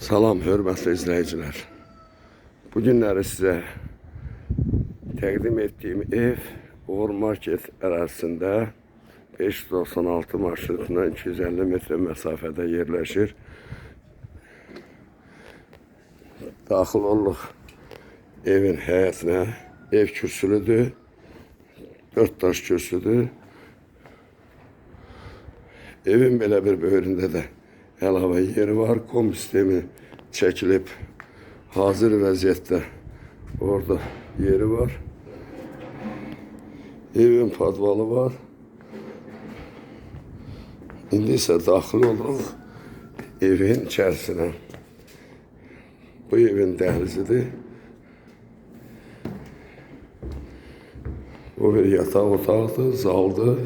Salam, hörmətli izləyicilər. Bu günləri sizə təqdim etdiyim ev Uğur Market ərazisində 596 marşrutuna 250 metr məsafədə yerləşir. Daxil olduq evin həyətinə. Ev kürsülüdür. Dörd daş kürsüdür. Evin belə bir böyründə də əlavə yeri var. Kom sistemi çəkilib hazır vəziyyətdə orada yeri var. Evin padvalı var. İndi isə daxil oluruq evin içərisinə. Bu evin dəhlizidir. Bu bir yataq otağıdır, zaldır.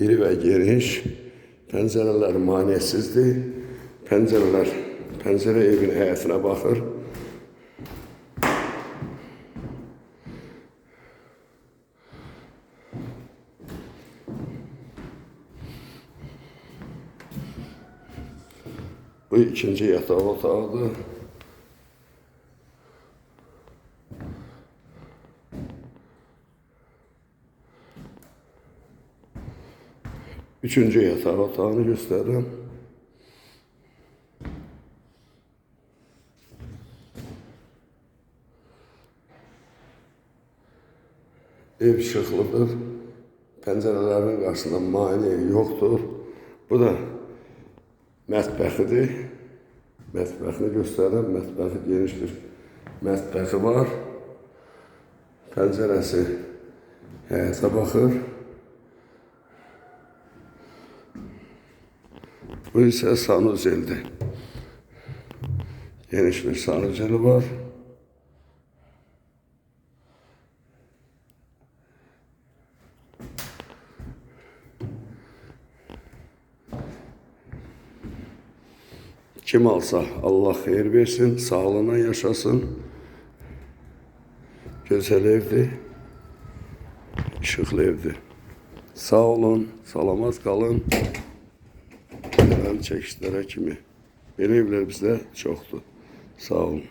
İri və geniş. Pəncərələr maneəsizdir. Pəncərələr, pəncərə evin həyətinə baxır. Bu ikinci yataq otağıdır. Üçüncü yataq otağını göstərirəm. Ev işıqlıdır. Pəncərələrin qarşısında mane yoxdur. Bu da mətbəxidir. Mətbəxini göstərirəm. Mətbəxi geniş bir mətbəxi var. Pəncərəsi həyətə baxır. Bu ise sanuzeldi. Geniş bir sanuzeli var. Kim alsa Allah hayır versin, sağlığına yaşasın. Güzel evdi, ışıklı evdi. Sağ olun, salamat kalın. Çekişlere kimi. Belə evlər bizdə çoxdur. Sağ olun.